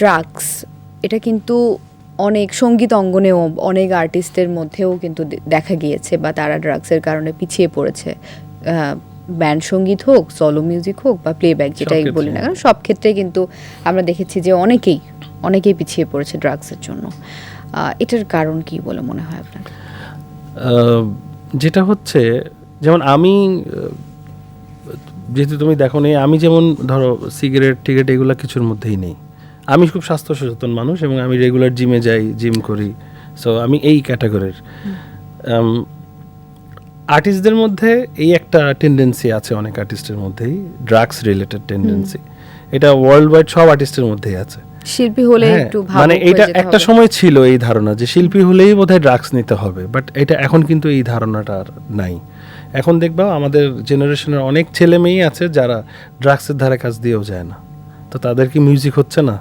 Drugs এটা কিন্তু অনেক সংগীত অঙ্গনেও অনেক আর্টিস্টের মধ্যেও কিন্তু দেখা গিয়েছে বা তারা ড্রাগসের কারণে পিছিয়ে পড়েছে। ব্যান্ড সংগীত হোক সলো মিউজিক হোক বা প্লেব্যাক যেটাই। বলি না কারণ সব ক্ষেত্রে কিন্তু আমরা দেখেছি যে অনেকেই অনেকেই পিছিয়ে পড়েছে ড্রাগসের জন্য। এটার কারণ কি বলে মনে হয় আপনার? যেটা হচ্ছে যেমন আমি যেহেতু তুমি দেখো নি আমি যেমন ধরো সিগারেট টিগারেট এগুলো কিছুর মধ্যেই নেই। আমি খুব স্বাস্থ্য সচেতন মানুষ এবং আমি রেগুলার জিমে যাই জিম করি। সো আমি এই ক্যাটাগরির। আর্টিস্টদের মধ্যে এই একটা টেন্ডেন্সি আছে অনেক আর্টিস্টের মধ্যেই ড্রাগস রিলেটেড টেন্ডেন্সি এটা ওয়ার্ল্ড ওয়াইড সব আর্টিস্টের মধ্যেই আছে। শিল্পী হলে হ্যাঁ, একটু মানে এটা একটা সময় ছিল এই ধারণা যে শিল্পী হলেই বোধহয় ড্রাগস নিতে হবে বাট এটা এখন কিন্তু এই ধারণাটা আর নাই। এখন দেখবা আমাদের জেনারেশনের অনেক ছেলে মেয়েই আছে যারা ড্রাগসের ধারে কাজ দিয়েও যায় না। তো তাদের কি মিউজিক হচ্ছে না?